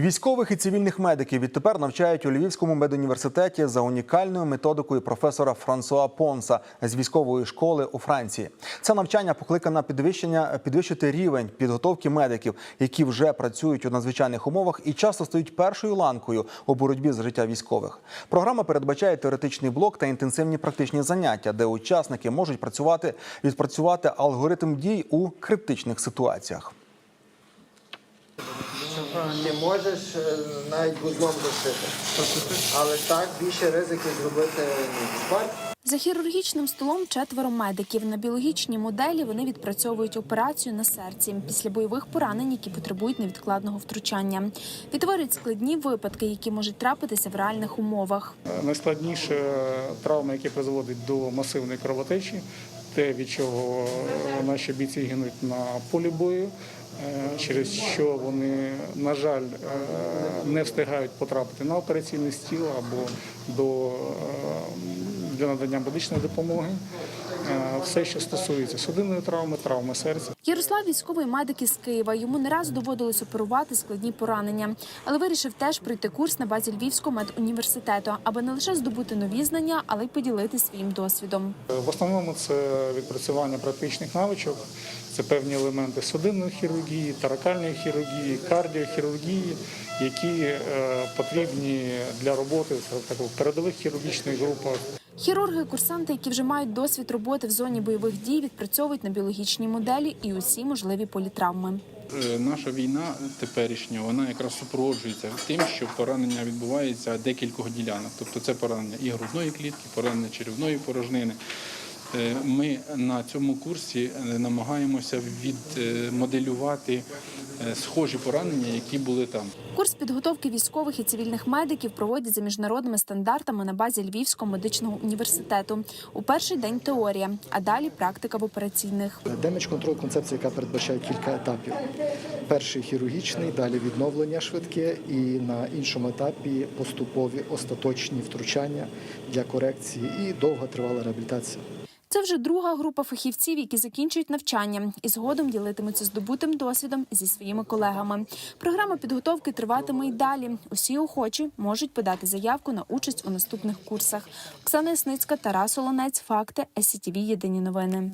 Військових і цивільних медиків відтепер навчають у Львівському медуніверситеті за унікальною методикою професора Франсуа Понса з військової школи у Франції. Це навчання покликане підвищення підвищити рівень підготовки медиків, які вже працюють у надзвичайних умовах і часто стають першою ланкою у боротьбі з життя військових. Програма передбачає теоретичний блок та інтенсивні практичні заняття, де учасники можуть працювати відпрацювати алгоритм дій у критичних ситуаціях. Ти можеш е, навіть вузлом дошити. Але так більше ризиків зробити інфаркт. За хірургічним столом четверо медиків. На біологічній моделі вони відпрацьовують операцію на серці після бойових поранень, які потребують невідкладного втручання. Відтворюють складні випадки, які можуть трапитися в реальних умовах. Найскладніше травма, яка призводить до масивної кровотечі, те, від чого наші бійці гинуть на полі бою, е, через що вони, на жаль, е, не встигають потрапити на операційний стіл або до, е, для надання медичної допомоги. Все, що стосується судинної травми, травми серця. Ярослав військовий медик із Києва. Йому не раз доводилось оперувати складні поранення, але вирішив теж пройти курс на базі Львівського медуніверситету, аби не лише здобути нові знання, але й поділитися своїм досвідом. В основному це відпрацювання практичних навичок, це певні елементи судинної хірургії, таракальної хірургії, кардіохірургії, які е, потрібні для роботи в передових хірургічних групах. Хірурги, курсанти, які вже мають досвід роботи в зоні бойових дій, відпрацьовують на біологічній моделі і усі можливі політравми. Е, Наша війна теперішня вона якраз супроводжується тим, що поранення відбувається декількох ділянок. Тобто це поранення і грудної клітки, поранення черевної порожнини. Е, Ми на цьому курсі е, намагаємося відмоделювати е, схожі поранення, які були там. Курс підготовки військових і цивільних медиків проводять за міжнародними стандартами на базі Львівського медичного університету. У перший день теорія, а далі практика в операційних. Демедж контроль концепція, яка передбачає кілька етапів. Перший хірургічний, далі відновлення швидке, і на іншому етапі поступові остаточні втручання для корекції і довга тривала реабілітація. Це вже друга група фахівців, які закінчують навчання і згодом ділитимуться здобутим досвідом зі своїми колегами. Програма підготовки триватиме й далі. Усі охочі можуть подати заявку на участь у наступних курсах. Оксана Ясницька, Тарас Олонець, факти СІТВ Єдині новини.